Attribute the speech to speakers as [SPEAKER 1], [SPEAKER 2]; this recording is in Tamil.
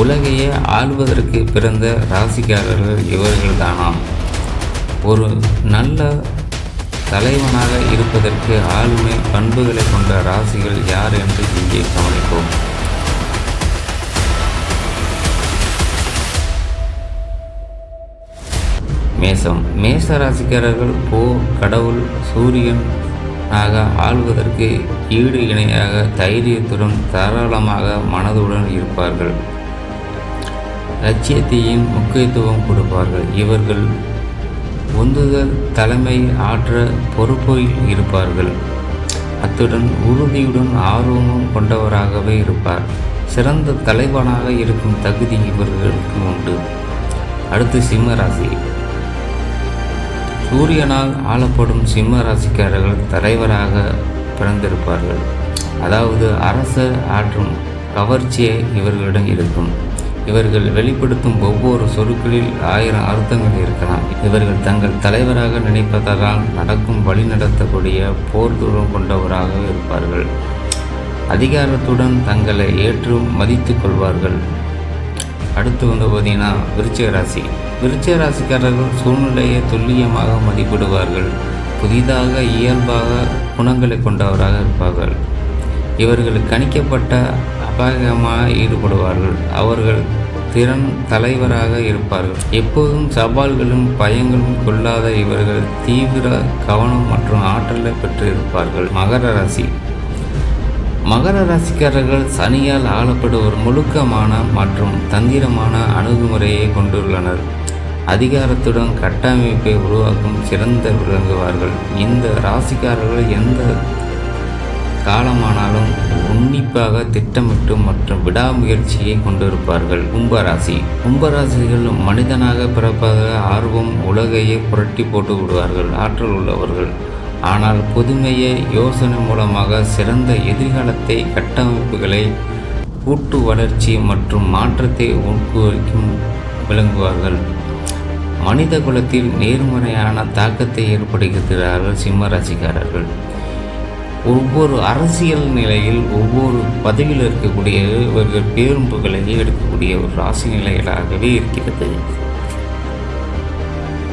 [SPEAKER 1] உலகையே ஆள்வதற்கு பிறந்த ராசிக்காரர்கள் இவர்கள்தானாம். ஒரு நல்ல தலைவனாக இருப்பதற்கு ஆளுமை பண்புகளை கொண்ட ராசிகள் யார் என்று இங்கே கவனிப்போம். மேசம். மேச ராசிக்காரர்கள் போ கடவுள் சூரியன் ஆக ஆள்வதற்கு ஈடு இணையாக தைரியத்துடன் தாராளமாக மனதுடன் இருப்பார்கள். லட்சியத்தையும் முக்கியத்துவம் கொடுப்பார்கள். இவர்கள் உந்துதல் தலைமை ஆற்ற பொறுப்பில் இருப்பார்கள். அத்துடன் உறுதியுடன் ஆர்வமும் கொண்டவராகவே இருப்பார். சிறந்த தலைவனாக இருக்கும் தகுதி இவர்களுக்கு உண்டு. அடுத்து சிம்ம ராசி. சூரியனால் ஆளப்படும் சிம்ம ராசிக்காரர்கள் தலைவராக பிறந்திருப்பார்கள். அதாவது அரச ஆற்றும் கவர்ச்சியை இவர்களிடம் இருக்கும். இவர்கள் வெளிப்படுத்தும் ஒவ்வொரு சொற்களில் ஆயிரம் அர்த்தங்கள் இருக்கலாம். இவர்கள் தங்கள் தலைவராக நினைப்பதால் நடக்கும் வழி நடத்தக்கூடிய போர் தூரம் கொண்டவராக இருப்பார்கள். அதிகாரத்துடன் தங்களை ஏற்று மதித்து கொள்வார்கள். அடுத்து வந்து பார்த்தீங்கன்னா விருச்சிக ராசி விருச்சிக ராசிக்காரர்கள் சூழ்நிலையை துல்லியமாக மதிப்பிடுவார்கள். புதிதாக இயல்பாக குணங்களை கொண்டவராக இருப்பார்கள். இவர்கள் கணிக்கப்பட்ட அபாயமாக ஈடுபடுவார்கள். அவர்கள் திறன் தலைவராக இருப்பார்கள். எப்போதும் சவால்களும் பயங்களும் கொள்ளாத இவர்கள் தீவிர கவனம் மற்றும் ஆற்றலை பெற்று இருப்பார்கள் மகர ராசி. மகர ராசிக்காரர்கள் சனியால் ஆளப்படுவர். முழுக்கமான மற்றும் தந்திரமான அணுகுமுறையை கொண்டுள்ளனர். அதிகாரத்துடன் கட்டமைப்பை உருவாக்கும் சிறந்த விளங்குவார்கள். இந்த ராசிக்காரர்கள் எந்த காலமானாலும் உன்னிப்பாக திட்டமிட்டு மற்றும் விடாமுயற்சியை கொண்டிருப்பார்கள் கும்பராசி. கும்பராசிகள் மனிதனாக பிறப்பாக ஆர்வம் உலகையே புரட்டி போட்டு விடுவார்கள் ஆற்றல் உள்ளவர்கள். ஆனால் புதுமையை யோசனை மூலமாக சிறந்த எதிர்காலத்தை கட்டமைப்புகளை கூட்டு வளர்ச்சி மற்றும் மாற்றத்தை ஊக்குவிக்கும் விளங்குவார்கள். மனித குலத்தில் நேர்மறையான தாக்கத்தை ஏற்படுத்துகிறார்கள் சிம்மராசிக்காரர்கள் ஒவ்வொரு அரசியல் நிலையில் ஒவ்வொரு பதவியில் இருக்கக்கூடிய இவர்கள் பேரும்புகளை எடுக்கக்கூடிய ஒரு ராசி நிலைகளாகவே இருக்கிறது.